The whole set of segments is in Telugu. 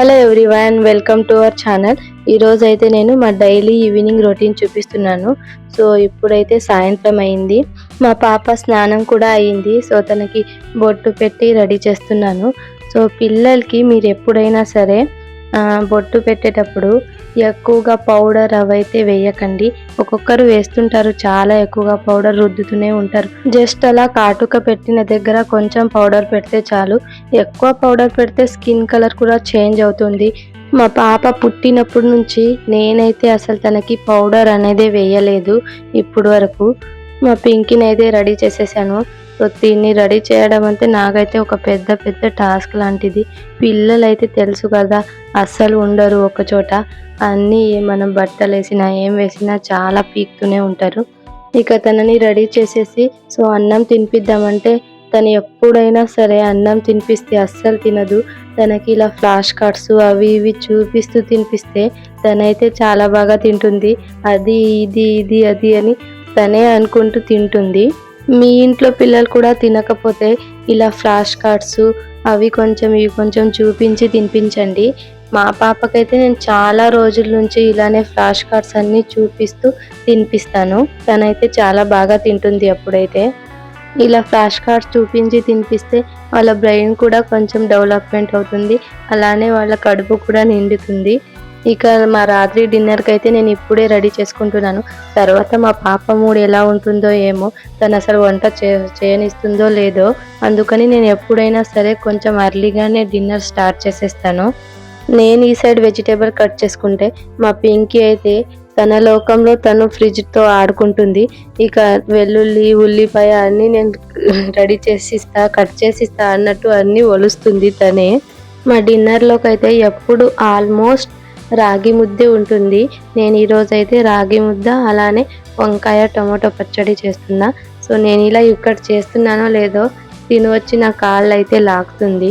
Hello everyone welcome to our channel ఈరోజు అయితే నేను మా డైలీ ఈవినింగ్ రొటీన్ చూపిస్తున్నాను. సో ఇప్పుడైతే సాయంత్రం అయింది. మా పాప స్నానం కూడా అయింది. సో తనకి బొట్టు పెట్టి రెడీ చేస్తున్నాను. సో పిల్లలకి మీరు ఎప్పుడైనా సరే బొట్టు పెట్టేటప్పుడు ఎక్కువగా పౌడర్ అవైతే వేయకండి. ఒక్కొక్కరు వేస్తుంటారు చాలా ఎక్కువగా పౌడర్ రుద్దుతూనే ఉంటారు. జస్ట్ అలా కాటుక పెట్టిన దగ్గర కొంచెం పౌడర్ పెడితే చాలు. ఎక్కువ పౌడర్ పెడితే స్కిన్ కలర్ కూడా చేంజ్ అవుతుంది. మా పాప పుట్టినప్పటి నుంచి నేనైతే అసలు తనకి పౌడర్ అనేది వేయలేదు. ఇప్పుడు వరకు మా పింకిని అయితే రెడీ చేసేసాను. సో దీన్ని రెడీ చేయడం అంటే నాకైతే ఒక పెద్ద పెద్ద టాస్క్ లాంటిది. పిల్లలైతే తెలుసు కదా అస్సలు ఉండరు ఒకచోట అన్నీ మనం బట్టలు వేసినా ఏం వేసినా చాలా పీక్తూనే ఉంటారు. ఇక తనని రెడీ చేసేసి సో అన్నం తినిపిద్దామంటే తను ఎప్పుడైనా సరే అన్నం తినిపిస్తే అస్సలు తినదు. తనకి ఇలా ఫ్లాష్ కార్డ్స్ అవి ఇవి చూపిస్తూ తినిపిస్తే తనైతే చాలా బాగా తింటుంది. అది ఇది ఇది అది అని తనే అనుకుంటూ తింటుంది. మీ ఇంట్లో పిల్లలు కూడా తినకపోతే ఇలా ఫ్లాష్ కార్డ్స్ అవి కొంచెం ఇవి కొంచెం చూపించి తినిపించండి. మా పాపకైతే నేను చాలా రోజుల నుంచి ఇలానే ఫ్లాష్ కార్డ్స్ అన్నీ చూపిస్తూ తినిపిస్తాను. తనైతే చాలా బాగా తింటుంది అప్పుడైతే. ఇలా ఫ్లాష్ కార్డ్స్ చూపించి తినిపిస్తే వాళ్ళ బ్రెయిన్ కూడా కొంచెం డెవలప్మెంట్ అవుతుంది. అలానే వాళ్ళ కడుపు కూడా నిండుతుంది. ఇక మా రాత్రి డిన్నర్కి అయితే నేను ఇప్పుడే రెడీ చేసుకుంటున్నాను. తర్వాత మా పాప మూడు ఎలా ఉంటుందో ఏమో తను అసలు వంట చే చేయనిస్తుందో లేదో అందుకని నేను ఎప్పుడైనా సరే కొంచెం అర్లీగానే డిన్నర్ స్టార్ట్ చేసేస్తాను. నేను ఈ సైడ్ వెజిటేబుల్ కట్ చేసుకుంటే మా పింకీ అయితే తన లోకంలో తను ఫ్రిడ్జ్తో ఆడుకుంటుంది. ఇక వెల్లుల్లి ఉల్లిపాయ అన్నీ నేను రెడీ చేసి ఇస్తా కట్ చేసి ఇస్తా అన్నట్టు అన్నీ ఒలుస్తుంది తనే. మా డిన్నర్లోకి అయితే ఎప్పుడు ఆల్మోస్ట్ రాగి ముద్దే ఉంటుంది. నేను ఈరోజు అయితే రాగి ముద్ద అలానే వంకాయ టమాటో పచ్చడి చేస్తున్నా. సో నేను ఇలా ఇక్కడ చేస్తున్నానో లేదో తినవచ్చి నా కాళ్ళు అయితే లాగుతుంది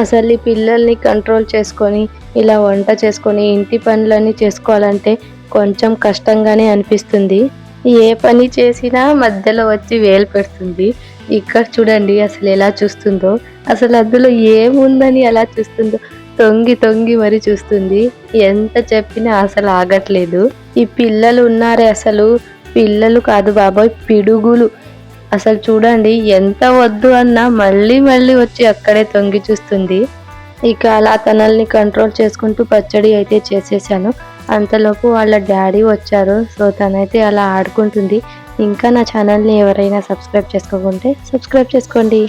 అసలు ఈ పిల్లల్ని కంట్రోల్ చేసుకొని ఇలా వంట చేసుకొని ఇంటి పనులన్నీ చేసుకోవాలంటే కొంచెం కష్టంగానే అనిపిస్తుంది. ఏ పని చేసినా మధ్యలో వచ్చి వేలు పెడుతుంది. ఇక్కడ చూడండి అసలు ఎలా చూస్తుందో. అసలు అందులో ఏముందని అలా చూస్తుందో. తొంగి తొంగి మరి చూస్తుంది. ఎంత చెప్పినా అసలు ఆగట్లేదు. ఈ పిల్లలు ఉన్నారే అసలు. పిల్లలు కాదు బాబాయ్ పిడుగులు. అసలు చూడండి ఎంత వద్దు అన్నా మళ్ళీ మళ్ళీ వచ్చి అక్కడే తొంగి చూస్తుంది. ఇక అలా తనల్ని కంట్రోల్ చేసుకుంటూ పచ్చడి అయితే చేసేసాను. అంతలోపు వాళ్ళ డాడీ వచ్చారు. సో తనైతే అలా ఆడుకుంటుంది. ఇంకా నా ఛానల్ని ఎవరైనా సబ్స్క్రైబ్ చేసుకోకుంటే సబ్స్క్రైబ్ చేసుకోండి.